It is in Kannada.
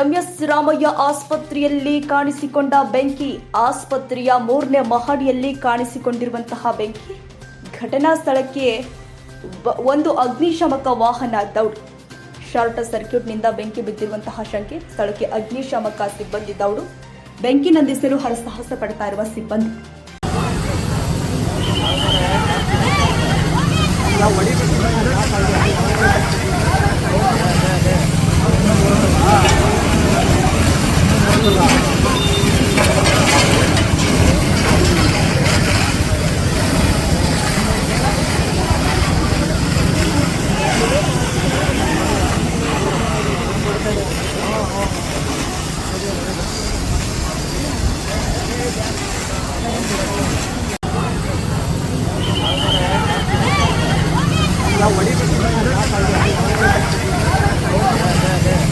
ಎಂಎಸ್ ರಾಮಯ್ಯ ಆಸ್ಪತ್ರೆಯಲ್ಲಿ ಕಾಣಿಸಿಕೊಂಡ ಬೆಂಕಿ, ಆಸ್ಪತ್ರೆಯ ಮೂರನೇ ಮಹಡಿಯಲ್ಲಿ ಕಾಣಿಸಿಕೊಂಡಿರುವಂತಹ ಬೆಂಕಿ. ಘಟನಾ ಸ್ಥಳಕ್ಕೆ ಒಂದು ಅಗ್ನಿಶಾಮಕ ವಾಹನ ದೌಡ್, ಶಾರ್ಟ್ ಸರ್ಕ್ಯೂಟ್ನಿಂದ ಬೆಂಕಿ ಬಿದ್ದಿರುವಂತಹ ಶಂಕೆ, ಸ್ಥಳಕ್ಕೆ ಅಗ್ನಿಶಾಮಕ ಸಿಬ್ಬಂದಿ ದೌಡು. ಬೆಂಕಿ ನಂದಿಸಲು ಹರಸಾಹಸ ಪಡ್ತಾ ಇರುವ ಸಿಬ್ಬಂದಿ. Thank you.